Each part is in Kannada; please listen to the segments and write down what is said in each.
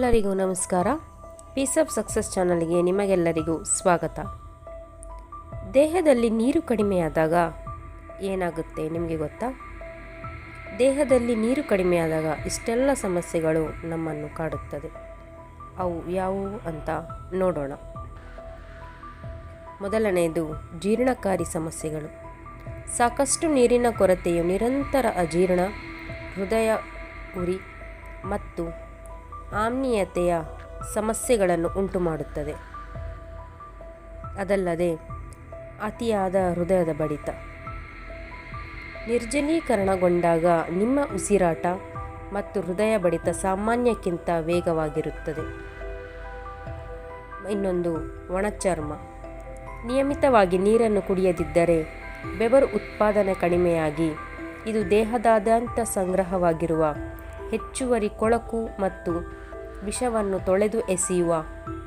ಎಲ್ಲರಿಗೂ ನಮಸ್ಕಾರ. ಪೀಸ್ ಆಫ್ ಸಕ್ಸಸ್ ಚಾನಲ್ಗೆ ನಿಮಗೆಲ್ಲರಿಗೂ ಸ್ವಾಗತ. ದೇಹದಲ್ಲಿ ನೀರು ಕಡಿಮೆಯಾದಾಗ ಏನಾಗುತ್ತೆ ನಿಮಗೆ ಗೊತ್ತಾ? ದೇಹದಲ್ಲಿ ನೀರು ಕಡಿಮೆಯಾದಾಗ ಇಷ್ಟೆಲ್ಲ ಸಮಸ್ಯೆಗಳು ನಮ್ಮನ್ನು ಕಾಡುತ್ತದೆ. ಅವು ಯಾವುವು ಅಂತ ನೋಡೋಣ. ಮೊದಲನೆಯದು, ಜೀರ್ಣಕಾರಿ ಸಮಸ್ಯೆಗಳು. ಸಾಕಷ್ಟು ನೀರಿನ ಕೊರತೆಯು ನಿರಂತರ ಅಜೀರ್ಣ, ಹೃದಯ ಉರಿ ಮತ್ತು ಆಮ್ಲೀಯತೆಯ ಸಮಸ್ಯೆಗಳನ್ನು ಉಂಟುಮಾಡುತ್ತದೆ. ಅದಲ್ಲದೆ, ಅತಿಯಾದ ಹೃದಯದ ಬಡಿತ. ನಿರ್ಜಲೀಕರಣಗೊಂಡಾಗ ನಿಮ್ಮ ಉಸಿರಾಟ ಮತ್ತು ಹೃದಯ ಬಡಿತ ಸಾಮಾನ್ಯಕ್ಕಿಂತ ವೇಗವಾಗಿರುತ್ತದೆ. ಇನ್ನೊಂದು, ಒಣಚರ್ಮ. ನಿಯಮಿತವಾಗಿ ನೀರನ್ನು ಕುಡಿಯದಿದ್ದರೆ ಬೆವರು ಉತ್ಪಾದನೆ ಕಡಿಮೆಯಾಗಿ, ಇದು ದೇಹದಾದ್ಯಂತ ಸಂಗ್ರಹವಾಗಿರುವ ಹೆಚ್ಚುವರಿ ಕೊಳಕು ಮತ್ತು ವಿಷವನ್ನು ತೊಳೆದು ಎಸೆಯುವ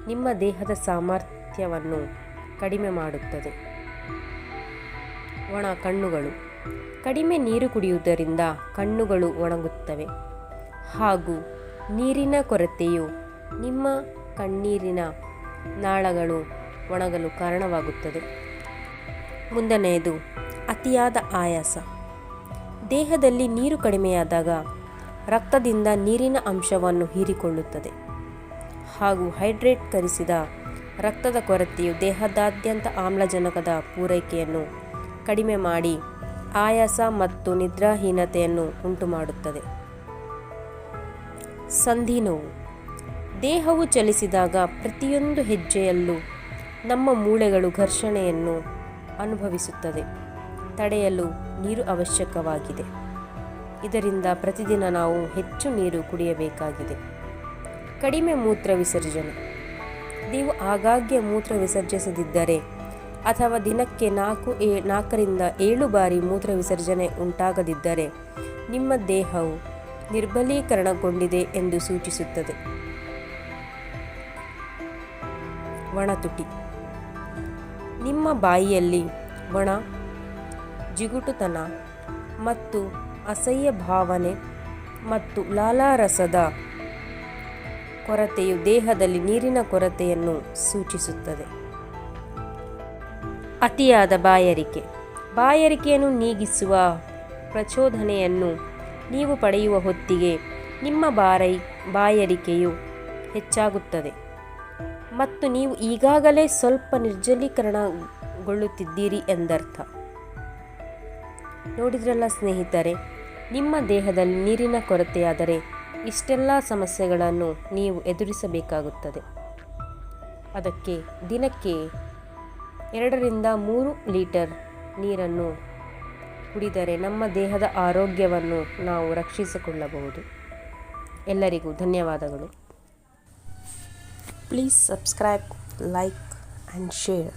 ನಿಮ್ಮ ದೇಹದ ಸಾಮರ್ಥ್ಯವನ್ನು ಕಡಿಮೆ ಮಾಡುತ್ತದೆ. ಒಣ ಕಣ್ಣುಗಳು. ಕಡಿಮೆ ನೀರು ಕುಡಿಯುವುದರಿಂದ ಕಣ್ಣುಗಳು ಒಣಗುತ್ತವೆ. ಹಾಗೂ ನೀರಿನ ಕೊರತೆಯು ನಿಮ್ಮ ಕಣ್ಣೀರಿನ ನಾಳಗಳು ಒಣಗಲು ಕಾರಣವಾಗುತ್ತದೆ. ಮುಂದನೆಯದು ಅತಿಯಾದ ಆಯಾಸ. ದೇಹದಲ್ಲಿ ನೀರು ಕಡಿಮೆಯಾದಾಗ ರಕ್ತದಿಂದ ನೀರಿನ ಅಂಶವನ್ನು ಹೀರಿಕೊಳ್ಳುತ್ತದೆ. ಹಾಗೂ ಹೈಡ್ರೇಟ್ ಕರಿಸಿದ ರಕ್ತದ ಕೊರತೆಯು ದೇಹದಾದ್ಯಂತ ಆಮ್ಲಜನಕದ ಪೂರೈಕೆಯನ್ನು ಕಡಿಮೆ ಮಾಡಿ ಆಯಾಸ ಮತ್ತು ನಿದ್ರಾಹೀನತೆಯನ್ನು ಉಂಟುಮಾಡುತ್ತದೆ. ಸಂಧಿ ನೋವು. ದೇಹವು ಚಲಿಸಿದಾಗ ಪ್ರತಿಯೊಂದು ಹೆಜ್ಜೆಯಲ್ಲೂ ನಮ್ಮ ಮೂಳೆಗಳು ಘರ್ಷಣೆಯನ್ನು ಅನುಭವಿಸುತ್ತದೆ. ತಡೆಯಲು ನೀರು ಅವಶ್ಯಕವಾಗಿದೆ. ಇದರಿಂದ ಪ್ರತಿದಿನ ನಾವು ಹೆಚ್ಚು ನೀರು ಕುಡಿಯಬೇಕಾಗಿದೆ. ಕಡಿಮೆ ಮೂತ್ರ ವಿಸರ್ಜನೆ. ನೀವು ಆಗಾಗ್ಗೆ ಮೂತ್ರ ವಿಸರ್ಜಿಸದಿದ್ದರೆ ಅಥವಾ ದಿನಕ್ಕೆ ನಾಲ್ಕು ಏ, ನಾಲ್ಕರಿಂದ ಏಳು ಬಾರಿ ಮೂತ್ರ ವಿಸರ್ಜನೆ ಉಂಟಾಗದಿದ್ದರೆ ನಿಮ್ಮ ದೇಹವು ನಿರ್ಬಲೀಕರಣಗೊಂಡಿದೆ ಎಂದು ಸೂಚಿಸುತ್ತದೆ. ಒಣತುಟಿ ನಿಮ್ಮ ಬಾಯಿಯಲ್ಲಿ ಒಣ, ಜಿಗುಟುತನ ಮತ್ತು ಅಸಹ್ಯ ಭಾವನೆ ಮತ್ತು ಲಾಲಾರಸದ ಕೊರತೆಯು ದೇಹದಲ್ಲಿ ನೀರಿನ ಕೊರತೆಯನ್ನು ಸೂಚಿಸುತ್ತದೆ. ಅತಿಯಾದ ಬಾಯಾರಿಕೆ. ಬಾಯಾರಿಕೆಯನ್ನು ನೀಗಿಸುವ ಪ್ರಚೋದನೆಯನ್ನು ನೀವು ಪಡೆಯುವ ಹೊತ್ತಿಗೆ ನಿಮ್ಮ ಬಾರೈ, ಬಾಯಾರಿಕೆಯು ಹೆಚ್ಚಾಗುತ್ತದೆ. ಮತ್ತು ನೀವು ಈಗಾಗಲೇ ಸ್ವಲ್ಪ ನಿರ್ಜಲೀಕರಣಗೊಳ್ಳುತ್ತಿದ್ದೀರಿ ಎಂದರ್ಥ. ನೋಡಿದ್ರಲ್ಲ ಸ್ನೇಹಿತರೆ ನಿಮ್ಮ ದೇಹದಲ್ಲಿ ನೀರಿನ ಕೊರತೆಯಾದರೆ ಇಷ್ಟೆಲ್ಲ ಸಮಸ್ಯೆಗಳನ್ನು ನೀವು ಎದುರಿಸಬೇಕಾಗುತ್ತದೆ. ಅದಕ್ಕೆ ದಿನಕ್ಕೆ ಎರಡರಿಂದ ಮೂರು ಲೀಟರ್ ನೀರನ್ನು ಕುಡಿದರೆ ನಮ್ಮ ದೇಹದ ಆರೋಗ್ಯವನ್ನು ನಾವು ರಕ್ಷಿಸಿಕೊಳ್ಳಬಹುದು. ಎಲ್ಲರಿಗೂ ಧನ್ಯವಾದಗಳು. Please subscribe like and share